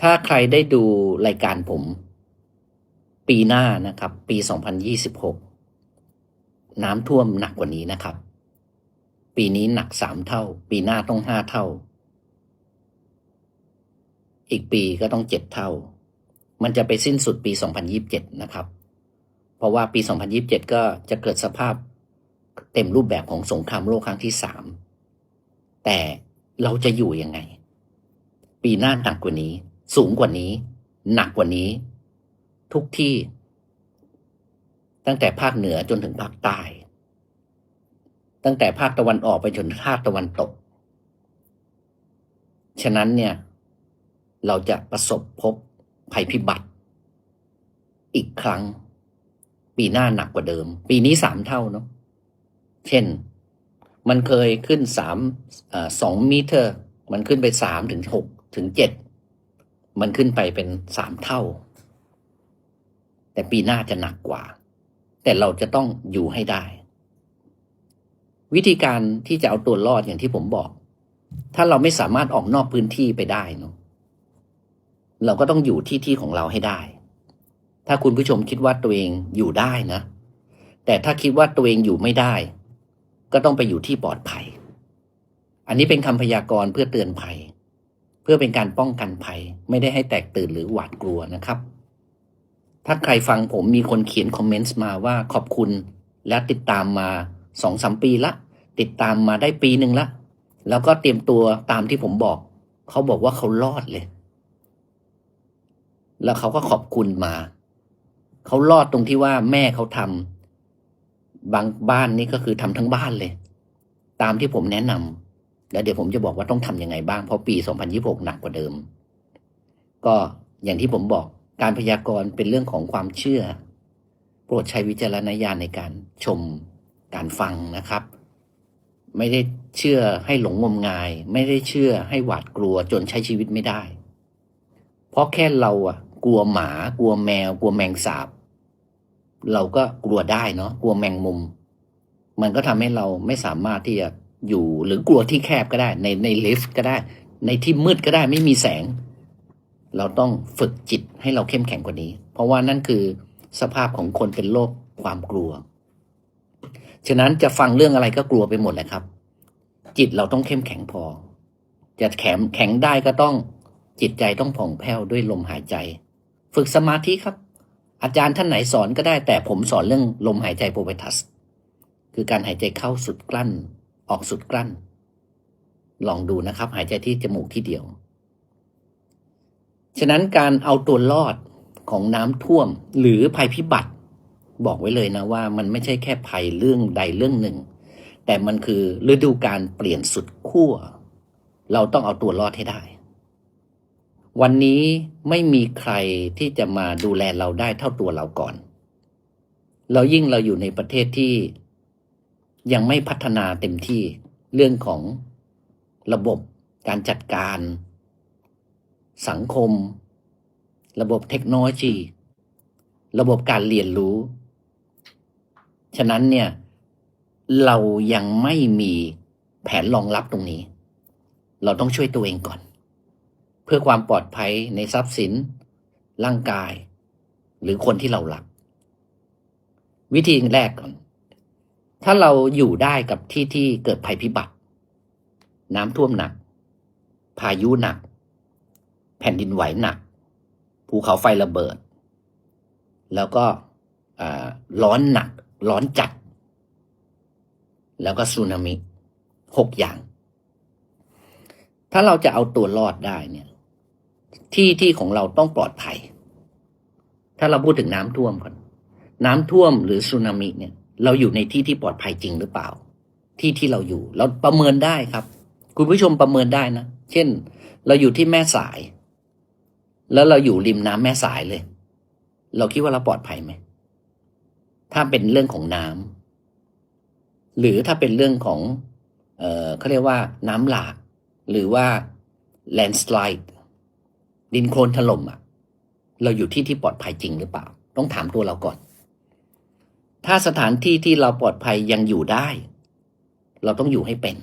ถ้าใครได้ดูรายการผม ปีหน้านะครับ ปี 2026 น้ำท่วมหนักกว่านี้นะครับ ปีนี้หนักสามเท่า ปีหน้าต้องห้าเท่า อีกปีก็ต้องเจ็ดเท่า มันจะไปสิ้นสุดปี 2027 นะครับ เพราะว่าปี 2027 ก็จะเกิดสภาพเต็มรูปแบบของสงครามโลกครั้งที่สามแต่เราจะอยู่ยังไง ปีหน้าหนักกว่านี้ สูงกว่านี้ หนักกว่านี้ ทุกที่ ตั้งแต่ภาคเหนือจนถึงภาคใต้ ตั้งแต่ภาคตะวันออกไปจนถึงภาคตะวันตก ฉะนั้นเนี่ย เราจะประสบพบภัยพิบัติ อีกครั้ง ปีหน้าหนักกว่าเดิม ปีนี้สามเท่าเนาะเช่น มันเคยขึ้นสามสองมิเตอร์ มันขึ้นไปสามถึงหกถึงเจ็ด มันขึ้นไปเป็นสามเท่า แต่ปีหน้าจะหนักกว่า แต่เราจะต้องอยู่ให้ได้ วิธีการที่จะเอาตัวรอดอย่างที่ผมบอก ถ้าเราไม่สามารถออกนอกพื้นที่ไปได้เนาะเราก็ต้องอยู่ที่ที่ของเราให้ได้ ถ้าคุณผู้ชมคิดว่าตัวเองอยู่ได้นะ แต่ถ้าคิดว่าตัวเองอยู่ไม่ได้ ก็ต้องไปอยู่ที่ปลอดภัย อันนี้เป็นคำพยากรณ์เพื่อเตือนภัย พื่อเป็นการป้องกันภัย ไม่ได้ให้แตกตื่นหรือหวาดกลัวนะครับ ถ้าใครฟังผมมีคนเขียนคอมเมนต์มาว่าขอบคุณ และติดตามมาสองสามปีละ ติดตามมาได้ปีหนึ่งละ แล้วก็เตรียมตัวตามที่ผมบอก เขาบอกว่าเขารอดเลย แล้วเขาก็ขอบคุณมา เขารอดตรงที่ว่าแม่เขาทำบางบ้านนี่ก็คือทำทั้งบ้านเลย ตามที่ผมแนะนำ แล้วเดี๋ยวผมจะบอกว่าต้องทำยังไงบ้าง เพราะปี 2026 หนักกว่าเดิม ก็อย่างที่ผมบอกการพยากรณ์เป็นเรื่องของความเชื่อ โปรดใช้วิจารณญาณในการชมการฟังนะครับ ไม่ได้เชื่อให้หลงงมงาย ไม่ได้เชื่อให้หวาดกลัวจนใช้ชีวิตไม่ได้ เพราะแค่เราอะกลัวหมากลัวแมว กลัวแมงสาบ เราก็กลัวได้เนาะกลัวแมงมุม มันก็ทำให้เราไม่สามารถที่จะ อยู่หรือกลัวที่แคบก็ได้ ในในลิฟต์ก็ได้ ในที่มืดก็ได้ไม่มีแสง เราต้องฝึกจิตให้เราเข้มแข็งกว่านี้ เพราะว่านั่นคือสภาพของคนเป็นโรคความกลัว ฉะนั้นจะฟังเรื่องอะไรก็กลัวไปหมดแหละครับ จิตเราต้องเข้มแข็งพอ จะแข็งแข็งได้ก็ต้องจิตใจต้องผ่องแผ้วด้วยลมหายใจ ฝึกสมาธิครับ อาจารย์ท่านไหนสอนก็ได้แต่ผมสอนเรื่องลมหายใจโปรเวทัส คือการหายใจเข้าสุดกลั้น ออกสุดกลั้น ลองดูนะครับ หายใจที่จมูกที่เดียว ฉะนั้นการเอาตัวรอดของน้ำท่วมหรือภัยพิบัติ บอกไว้เลยนะว่า มันไม่ใช่แค่ภัยเรื่องใดเรื่องหนึ่ง แต่มันคือฤดูการเปลี่ยนสุดขั้วเราต้องเอาตัวรอดให้ได้ วันนี้ไม่มีใครที่จะมาดูแลเราได้เท่าตัวเราก่อน เรายิ่งเราอยู่ในประเทศที่ ยังไม่พัฒนาเต็มที่เรื่องของระบบการจัดการ สังคม ระบบเทคโนโลยี ระบบการเรียนรู้ ฉะนั้นเนี่ยเรายังไม่มีแผนรองรับตรงนี้ เราต้องช่วยตัวเองก่อน เพื่อความปลอดภัยในทรัพย์สิน ร่างกาย หรือคนที่เรารัก วิธีแรกก่อน ถ้าเราอยู่ได้กับที่ที่เกิดภัยพิบัติ น้ำท่วมหนัก พายุหนัก แผ่นดินไหวหนัก ภูเขาไฟระเบิด แล้วก็ร้อนหนัก ร้อนจัด แล้วก็สึนามิหกอย่าง ถ้าเราจะเอาตัวรอดได้เนี่ย ที่ที่ของเราต้องปลอดภัย ถ้าเราพูดถึงน้ำท่วมก่อน น้ำท่วมหรือสึนามิเนี่ย เราอยู่ในที่ที่ปลอดภัยจริงหรือเปล่า ที่ที่เราอยู่ เราประเมินได้ครับ คุณผู้ชมประเมินได้นะ เช่น เราอยู่ที่แม่สาย แล้วเราอยู่ริมน้ำแม่สายเลย เราคิดว่าเราปลอดภัยไหม ถ้าเป็นเรื่องของน้ำหรือถ้าเป็นเรื่องของ เออเขาเรียกว่าน้ำหลาก หรือว่า landslide ดินโคลนถล่มอะ เราอยู่ที่ที่ปลอดภัยจริงหรือเปล่า ต้องถามตัวเราก่อน ถ้าสถานที่ที่เราปลอดภัยยังอยู่ได้ เราต้องอยู่ให้เป็น